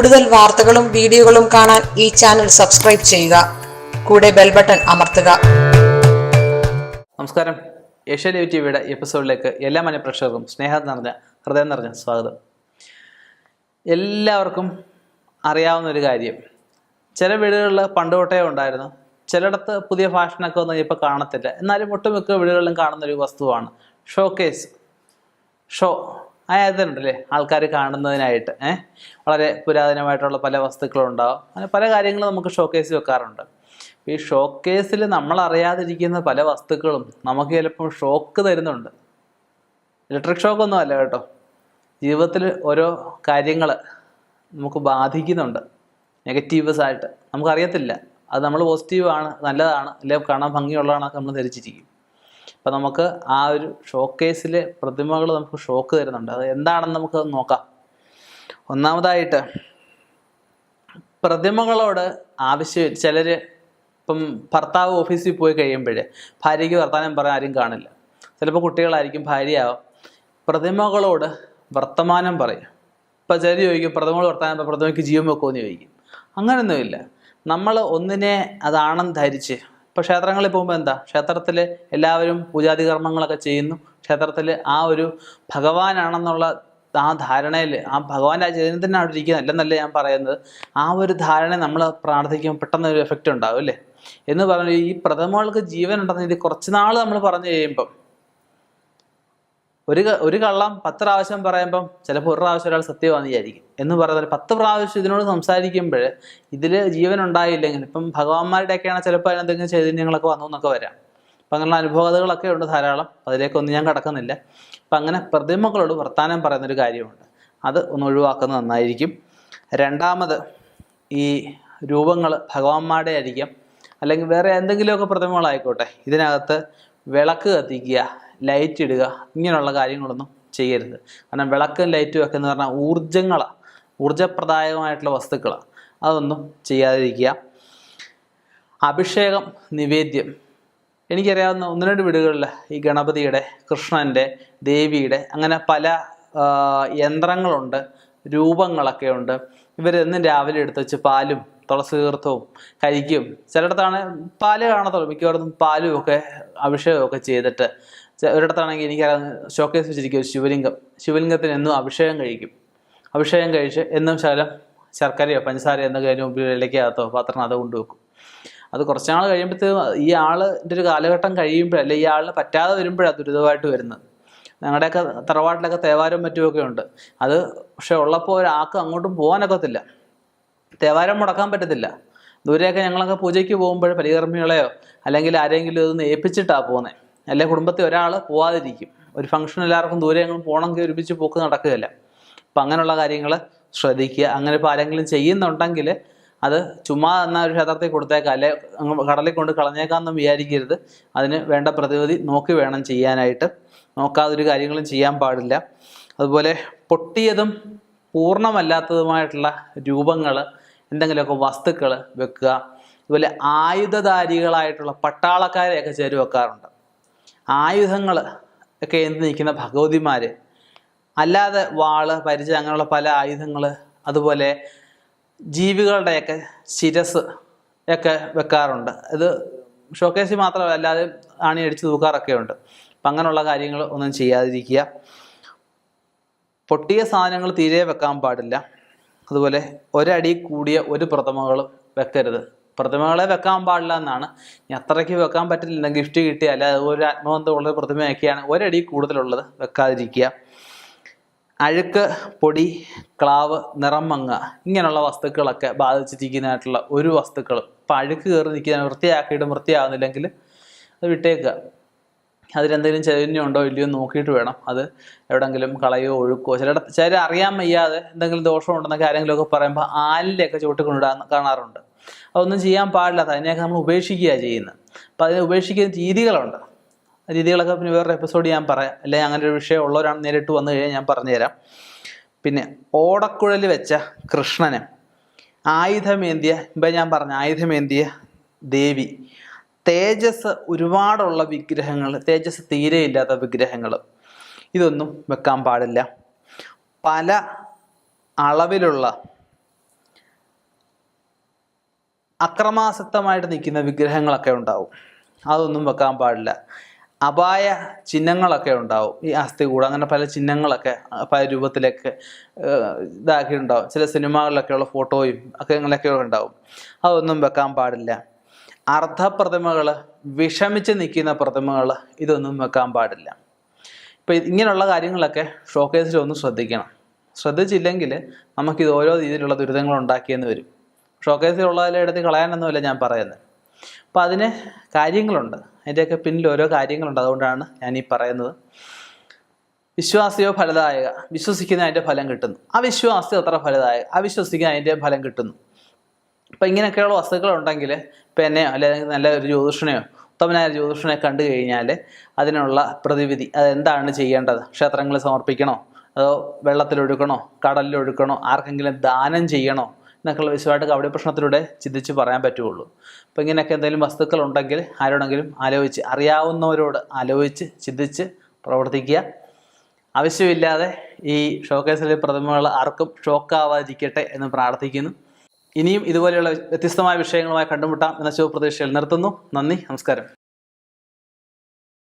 കൂടുതൽ വാർത്തകളും വീഡിയോകളും കാണാൻ ഈ ചാനൽ സബ്സ്ക്രൈബ് ചെയ്യുക. കൂടെ ബെൽ ബട്ടൺ അമർത്തുക. നമസ്കാരം. ഏഷ്യ ടി വിയുടെ എപ്പിസോഡിലേക്ക് എല്ലാ മനഃപ്രേക്ഷകർക്കും സ്നേഹം നിറഞ്ഞ ഹൃദയം നിറഞ്ഞ സ്വാഗതം. എല്ലാവർക്കും അറിയാവുന്ന ഒരു കാര്യം. ചില വീടുകളിൽ പണ്ട് തൊട്ടേ ഉണ്ടായിരുന്നു. ചിലയിടത്ത് പുതിയ ഫാഷനൊക്കെ ഒന്നും ഇപ്പോൾ കാണത്തില്ല. എന്നാലും ഒട്ടുമിക്ക വീടുകളിലും കാണുന്ന ഒരു വസ്തുവാണ് ഷോ കേസ് ഷോ. ആയതുണ്ടല്ലേ? ആൾക്കാർ കാണുന്നതിനായിട്ട് ഏഹ് വളരെ പുരാതനമായിട്ടുള്ള പല വസ്തുക്കളും ഉണ്ടാവും അങ്ങനെ പല കാര്യങ്ങളും നമുക്ക് ഷോക്കേസ് വെക്കാറുണ്ട്. ഈ ഷോക്കേസിൽ കേസിൽ നമ്മൾ അറിയാതിരിക്കുന്ന പല വസ്തുക്കളും നമുക്ക് ചിലപ്പോൾ ഷോക്ക് തരുന്നുണ്ട്. ഇലക്ട്രിക് ഷോക്ക് ഒന്നും അല്ല കേട്ടോ. ജീവിതത്തിൽ ഓരോ കാര്യങ്ങൾ നമുക്ക് ബാധിക്കുന്നുണ്ട്. നെഗറ്റീവ്സ് ആയിട്ട് നമുക്കറിയത്തില്ല. അത് നമ്മൾ പോസിറ്റീവ് ആണ് നല്ലതാണ് അല്ലെങ്കിൽ കാണാൻ ഭംഗിയുള്ളതാണൊക്കെ നമ്മൾ ധരിച്ചിരിക്കും. അപ്പം നമുക്ക് ആ ഒരു ഷോക്കേസിലെ പ്രതിമകൾ നമുക്ക് ഷോക്ക് തരുന്നുണ്ട്. അത് എന്താണെന്ന് നമുക്ക് നോക്കാം. ഒന്നാമതായിട്ട് പ്രതിമകളോട് ആവശ്യം ചിലർ ഇപ്പം ഭർത്താവ് ഓഫീസിൽ പോയി കഴിയുമ്പോൾ ഭാര്യയ്ക്ക് വർത്തമാനം പറയാൻ ആരും കാണില്ല. ചിലപ്പോൾ കുട്ടികളായിരിക്കും ഭാര്യയാവും. പ്രതിമകളോട് വർത്തമാനം പറയും. ഇപ്പം ചിലർ ചോദിക്കും പ്രതിമകൾ വർത്തമാനം പറയും, പ്രതിമയ്ക്ക് ജീവൻ വെക്കുമെന്ന് ചോദിക്കും. അങ്ങനെയൊന്നുമില്ല നമ്മൾ ഒന്നിനെ അതാണെന്ന് ധരിച്ച് ഇപ്പോൾ ക്ഷേത്രങ്ങളിൽ പോകുമ്പോൾ എന്താ? ക്ഷേത്രത്തിൽ എല്ലാവരും പൂജാതി കർമ്മങ്ങളൊക്കെ ചെയ്യുന്നു. ക്ഷേത്രത്തിൽ ആ ഒരു ഭഗവാനാണെന്നുള്ള ആ ധാരണയിൽ ആ ഭഗവാന്റെ ആ ചൈതന്യത്തിന് അവിടെ ഇരിക്കുന്നത് അല്ലെന്നല്ല ഞാൻ പറയുന്നത്? ആ ഒരു ധാരണ നമ്മൾ പ്രാർത്ഥിക്കുമ്പോൾ പെട്ടെന്ന് ഒരു എഫക്റ്റ് ഉണ്ടാവും അല്ലേ? എന്ന് പറഞ്ഞു ഈ പ്രഥമകൾക്ക് ജീവൻ ഉണ്ടെന്ന് ഇത് കുറച്ച് നാൾ നമ്മൾ പറഞ്ഞു കഴിയുമ്പം ഒരു ഒരു കള്ളം പത്ത് പ്രാവശ്യം പറയുമ്പം ചിലപ്പോൾ ഒരു പ്രാവശ്യം ഒരാൾ സത്യമാണെന്ന് വിചാരിക്കും. എന്ന് പറയുന്നത് പത്ത് പ്രാവശ്യം ഇതിനോട് സംസാരിക്കുമ്പോൾ ഇതിൽ ജീവൻ ഉണ്ടായില്ലെങ്കിൽ ഇപ്പം ഭഗവാന്മാരുടെയൊക്കെയാണ് ചിലപ്പോൾ അതിനെന്തെങ്കിലും ചൈതന്യങ്ങളൊക്കെ വന്നു എന്നൊക്കെ വരാം. അപ്പം അങ്ങനെയുള്ള അനുഭവതകളൊക്കെ ഉണ്ട് ധാരാളം. അതിലേക്കൊന്നും ഞാൻ കടക്കുന്നില്ല. അപ്പം അങ്ങനെ പ്രതിമകളോട് വർത്താനം പറയുന്നൊരു കാര്യമുണ്ട്. അത് ഒന്ന് ഒഴിവാക്കുന്നത് നന്നായിരിക്കും. രണ്ടാമത് ഈ രൂപങ്ങൾ ഭഗവാന്മാരുടെ ആയിരിക്കാം. അല്ലെങ്കിൽ വേറെ എന്തെങ്കിലുമൊക്കെ പ്രതിമകളായിക്കോട്ടെ ഇതിനകത്ത് വിളക്ക് കത്തിക്കുക ലൈറ്റ് ഇടുക ഇങ്ങനെയുള്ള കാര്യങ്ങളൊന്നും ചെയ്യരുത്. കാരണം വിളക്കും ലൈറ്റും ഒക്കെ എന്ന് പറഞ്ഞാൽ ഊർജങ്ങളാണ് ഊർജപ്രദായകമായിട്ടുള്ള വസ്തുക്കളാണ് അതൊന്നും ചെയ്യാതിരിക്കുക. അഭിഷേകം നിവേദ്യം. എനിക്കറിയാവുന്ന ഒന്ന് രണ്ട് വീടുകളിൽ ഈ ഗണപതിയുടെ കൃഷ്ണന്റെ ദേവിയുടെ അങ്ങനെ പല യന്ത്രങ്ങളുണ്ട് രൂപങ്ങളൊക്കെ ഉണ്ട്. ഇവരെന്നും രാവിലെ എടുത്ത് വെച്ച് പാലും തുളസി തീർത്ഥവും കരിക്കും. ചിലയിടത്താണ് പാൽ കാണത്തുള്ളൂ. മിക്കവാറും പാലും ഒക്കെ അഭിഷേകമൊക്കെ ചെയ്തിട്ട് ഒരിടത്താണെങ്കിൽ എനിക്കറിയാം ഷോക്കേസ് വെച്ചിരിക്കും. ഒരു ശിവലിംഗം. ശിവലിംഗത്തിന് എന്നും അഭിഷേകം കഴിക്കും. അഭിഷേകം കഴിച്ച് എന്നും ശകലം ശർക്കരയോ പഞ്ചസാരയോ എന്തെങ്കിലും മുമ്പിൽ പാത്രം അത് കൊണ്ടുവെക്കും അത് കുറച്ച് നാൾ കഴിയുമ്പോഴത്തേക്കും ഈ ആളിന്റെ ഒരു കാലഘട്ടം കഴിയുമ്പോഴല്ലേ ഈ ആളിന് പറ്റാതെ വരുമ്പോഴാണ് ദുരിതമായിട്ട് വരുന്നത്. ഞങ്ങളുടെയൊക്കെ തറവാട്ടിലൊക്കെ തേവാരം മറ്റുമൊക്കെ ഉണ്ട്. അത് പക്ഷെ ഉള്ളപ്പോൾ ഒരാൾക്ക് അങ്ങോട്ടും പോകാനൊക്കത്തില്ല തേവാരം മുടക്കാൻ പറ്റത്തില്ല. ദൂരെയൊക്കെ ഞങ്ങളൊക്കെ പൂജയ്ക്ക് പോകുമ്പോൾ പരികർമ്മികളെയോ അല്ലെങ്കിൽ ആരെങ്കിലും ഇതൊന്ന് ഏൽപ്പിച്ചിട്ടാണ് പോകുന്നത് അല്ലെ കുടുംബത്തിൽ ഒരാൾ പോവാതിരിക്കും. ഒരു ഫംഗ്ഷൻ എല്ലാവർക്കും ദൂരെ എങ്ങും പോകണമെങ്കിൽ ഒരുമിച്ച് പോക്ക് നടക്കുകയില്ല. അപ്പം അങ്ങനെയുള്ള കാര്യങ്ങൾ ശ്രദ്ധിക്കുക. അങ്ങനെ ഇപ്പോൾ ആരെങ്കിലും ചെയ്യുന്നുണ്ടെങ്കിൽ അത് ചുമ്മാ എന്ന ഒരു ക്ഷേത്രത്തിൽ കൊടുത്തേക്കാം. അല്ലെ കടലിൽ കൊണ്ട് കളഞ്ഞേക്കാമെന്നും വിചാരിക്കരുത്. അതിന് വേണ്ട പ്രതിവിധി നോക്കി വേണം ചെയ്യാനായിട്ട്. നോക്കാതെ ഒരു കാര്യങ്ങളും ചെയ്യാൻ പാടില്ല. അതുപോലെ പൊട്ടിയതും പൂർണമല്ലാത്തതുമായിട്ടുള്ള രൂപങ്ങൾ എന്തെങ്കിലുമൊക്കെ വസ്തുക്കൾ വെക്കുക. അതുപോലെ ആയുധധാരികളായിട്ടുള്ള പട്ടാളക്കാരെയൊക്കെ ചേര് വെക്കാറുണ്ട് ആയുധങ്ങൾ ഒക്കെ എന്ത് നിൽക്കുന്ന ഭഗവതിമാർ അല്ലാതെ വാൾ പരിചയം അങ്ങനെയുള്ള പല ആയുധങ്ങൾ അതുപോലെ ജീവികളുടെയൊക്കെ ശിരസ് ഒക്കെ വെക്കാറുണ്ട്. ഇത് ഷോക്കേസിൽ മാത്രമല്ല അല്ലാതെ ആണി അടിച്ച് തൂക്കാറൊക്കെ ഉണ്ട്. അപ്പം അങ്ങനെയുള്ള കാര്യങ്ങൾ ഒന്നും ചെയ്യാതിരിക്കുക. പൊട്ടിയ സാധനങ്ങൾ തീരെ വെക്കാൻ പാടില്ല. അതുപോലെ ഒരടി കൂടിയ ഒരു പ്രഥമകളും വെക്കരുത്. പ്രതിമകളെ വെക്കാൻ പാടില്ല എന്നാണ്. ഇനി അത്രയ്ക്ക് വെക്കാൻ പറ്റില്ല. ഗിഫ്റ്റ് കിട്ടിയ അല്ല? ഒരു ആത്മബന്ധമുള്ള പ്രതിമയൊക്കെയാണ് ഒരടി കൂടുതലുള്ളത്. വെക്കാതിരിക്കുക. അഴുക്ക് പൊടി ക്ലാവ് നിറം മങ്ങ ഇങ്ങനെയുള്ള വസ്തുക്കളൊക്കെ ബാധിച്ചിരിക്കുന്നതായിട്ടുള്ള ഒരു വസ്തുക്കളും ഇപ്പം അഴുക്ക് കയറി നിൽക്കുന്ന വൃത്തിയാക്കിയിട്ട് വൃത്തിയാവുന്നില്ലെങ്കിൽ അത് വിട്ടേക്കുക. അതിലെന്തെങ്കിലും ചൈതന്യമുണ്ടോ ഇല്ലയോ നോക്കിയിട്ട് വേണം. അത് എവിടെങ്കിലും കളയോ ഒഴുക്കോ ചില ചില അറിയാൻ വയ്യാതെ എന്തെങ്കിലും ദോഷമുണ്ടെന്നൊക്കെ ആരെങ്കിലുമൊക്കെ പറയുമ്പോൾ ആലിലൊക്കെ ചുവട്ടിക്കൊണ്ടിടാൻ കാണാറുണ്ട്. അതൊന്നും ചെയ്യാൻ പാടില്ല. അതിനെയൊക്കെ നമ്മൾ ഉപേക്ഷിക്കുകയാണ് ചെയ്യുന്നത്. അപ്പം അതിനെ ഉപേക്ഷിക്കുന്ന രീതികളുണ്ട്. രീതികളൊക്കെ പിന്നെ വേറൊരു എപ്പിസോഡ് ഞാൻ പറയാം. അല്ലെങ്കിൽ അങ്ങനെ ഒരു വിഷയം ഉള്ളവരാണ് നേരിട്ട് വന്നു കഴിഞ്ഞാൽ ഞാൻ പറഞ്ഞുതരാം. പിന്നെ ഓടക്കുഴൽ വെച്ച കൃഷ്ണന് ആയുധമേന്തിയ ഇപ്പം ഞാൻ പറഞ്ഞ ആയുധമേന്തിയ ദേവി. തേജസ് ഒരുപാടുള്ള വിഗ്രഹങ്ങൾ തേജസ് തീരെ ഇല്ലാത്ത വിഗ്രഹങ്ങൾ. ഇതൊന്നും വെക്കാൻ പാടില്ല. പല അളവിലുള്ള അക്രമാസക്തമായിട്ട് നിൽക്കുന്ന വിഗ്രഹങ്ങളൊക്കെ ഉണ്ടാവും. അതൊന്നും വെക്കാൻ പാടില്ല. അപായ ചിഹ്നങ്ങളൊക്കെ ഉണ്ടാവും. ഈ അസ്ഥി കൂടെ അങ്ങനെ പല ചിഹ്നങ്ങളൊക്കെ പല രൂപത്തിലൊക്കെ ഇതാക്കി ഇതാക്കിയിട്ടുണ്ടാവും. ചില സിനിമകളിലൊക്കെയുള്ള ഫോട്ടോയും ഒക്കെ അങ്ങനെയൊക്കെ ഉണ്ടാവും. അതൊന്നും വെക്കാൻ പാടില്ല. അർദ്ധപ്രതിമകൾ വിഷമിച്ച് നിൽക്കുന്ന പ്രതിമകൾ ഇതൊന്നും വെക്കാൻ പാടില്ല. ഇപ്പം ഇങ്ങനെയുള്ള കാര്യങ്ങളൊക്കെ ഷോക്കേസിൽ ശ്രദ്ധിക്കണം. ശ്രദ്ധിച്ചില്ലെങ്കിൽ നമുക്കിത് ഓരോ രീതിയിലുള്ള ദുരിതങ്ങൾ ഉണ്ടാക്കിയെന്ന് വരും. ഷോക്കേസിലുള്ളതിലെ എടുത്ത് കളയാനൊന്നുമല്ല ഞാൻ പറയുന്നത്. അപ്പോൾ അതിന് കാര്യങ്ങളുണ്ട്. അതിന്റെയൊക്കെ പിന്നിൽ ഓരോ കാര്യങ്ങളുണ്ട്. അതുകൊണ്ടാണ് ഞാൻ ഈ പറയുന്നത്. വിശ്വാസിയോ ഫലദായക? വിശ്വസിക്കുന്ന അതിന്റെ ഫലം കിട്ടുന്നു. അവിശ്വാസി അത്ര ഫലദായക? അവിശ്വസിക്കുന്ന അതിന്റെ ഫലം കിട്ടുന്നു. അപ്പം ഇങ്ങനെയൊക്കെയുള്ള വസ്തുക്കളുണ്ടെങ്കിൽ ഇപ്പം എന്നെയോ അല്ലെങ്കിൽ നല്ല ഒരു ജ്യോതിഷനെയോ ഉത്തമനായ ജ്യോതിഷനെ കണ്ടു കഴിഞ്ഞാൽ അതിനുള്ള പ്രതിവിധി അതെന്താണ് ചെയ്യേണ്ടത്? ക്ഷേത്രങ്ങളിൽ സമർപ്പിക്കണോ? അതോ വെള്ളത്തിലൊഴുക്കണോ കടലിലൊഴുക്കണോ ആർക്കെങ്കിലും ദാനം ചെയ്യണോ? എന്നൊക്കെയുള്ള വിശദമായിട്ട് കവടി പ്രശ്നത്തിലൂടെ ചിന്തിച്ച് പറയാൻ പറ്റുള്ളൂ അപ്പം ഇങ്ങനെയൊക്കെ എന്തെങ്കിലും വസ്തുക്കൾ ഉണ്ടെങ്കിൽ ആരോടെങ്കിലും ആലോചിച്ച് അറിയാവുന്നവരോട് ആലോചിച്ച് ചിന്തിച്ച് പ്രവർത്തിക്കുക. ആവശ്യമില്ലാതെ ഈ ഷോക്കേസിലെ പ്രതിമകൾ ആർക്കും ഷോക്കാവാതിരിക്കട്ടെ എന്ന് പ്രാർത്ഥിക്കുന്നു. ഇനിയും ഇതുപോലെയുള്ള വ്യത്യസ്തമായ വിഷയങ്ങളുമായി കണ്ടുമുട്ടാം എന്ന ശുഭപ്രതീക്ഷയിൽ നിർത്തുന്നു. നന്ദി നമസ്കാരം.